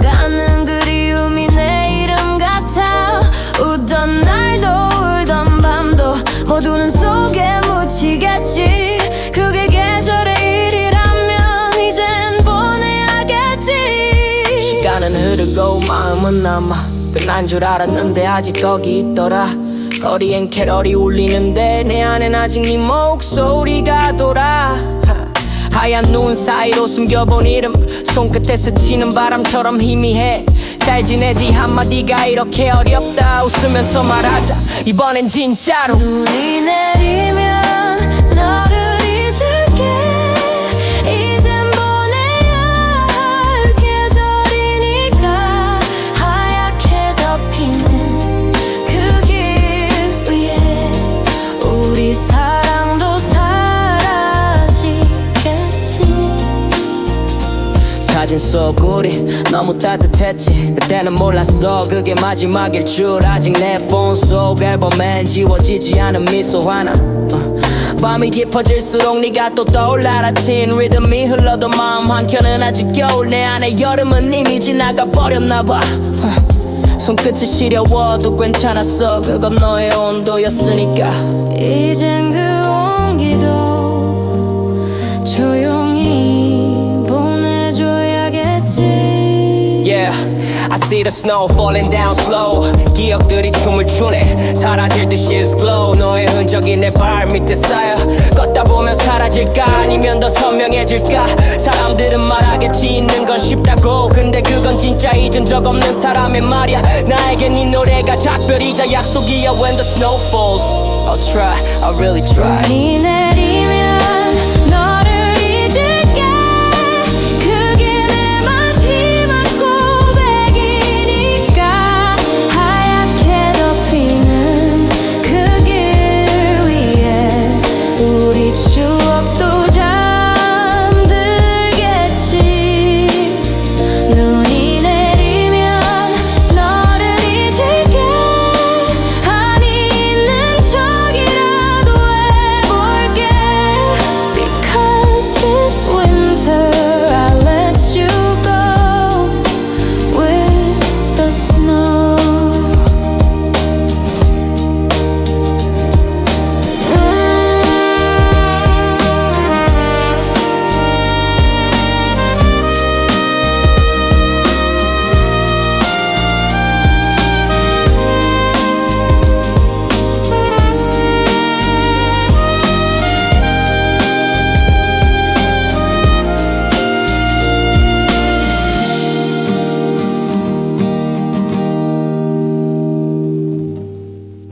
스쳐가는 그리움이 내 이름 같아. 웃던 날도 울던 밤도 모두는 속에 묻히겠지. 그게 계절의 일이라면 이젠 보내야겠지. 시간은 흐르고 마음은 남아. 끝난 줄 알았는데 아직 거기 있더라. 거리엔 캐럴이 울리는데 내 안엔 아직 네 목소리가 돌아 하, 하얀 눈 사이로 숨겨본 이름. 손끝에 스치는 바람처럼 희미해. 잘 지내지 한마디가 이렇게 어렵다. 웃으면서 말하자. 이번엔 진짜로. 눈이 내리면 속 우리 너무 따뜻했지. 그때는 몰랐어. 그게 마지막일 줄 아직 내 폰 속 앨범엔 지워지지 않은 미소 하나. 어. 밤이 깊어질수록 네가 또 떠올라 라. 틴 리듬이 흘러도 마음 한켠은 아직 겨울 내 안에 여름은 이미 지나가 버렸나 봐. 어. 손끝이 시려워도 괜찮았어. 그건 너의 온도였으니까 Yeah, I see the snow falling down slow. 기억들이 춤을 추네. 사라질 듯이 is glow. 너의 흔적이 내 발 밑에 쌓여. 걷다 보면 사라질까? 아니면 더 선명해질까? 사람들은 말하겠지 있는 건 쉽다고. 근데 그건 진짜 잊은 적 없는 사람의 말이야. 나에겐 이 노래가 작별이자 약속이야. When the snow falls, I'll try, I'll really try. 내리면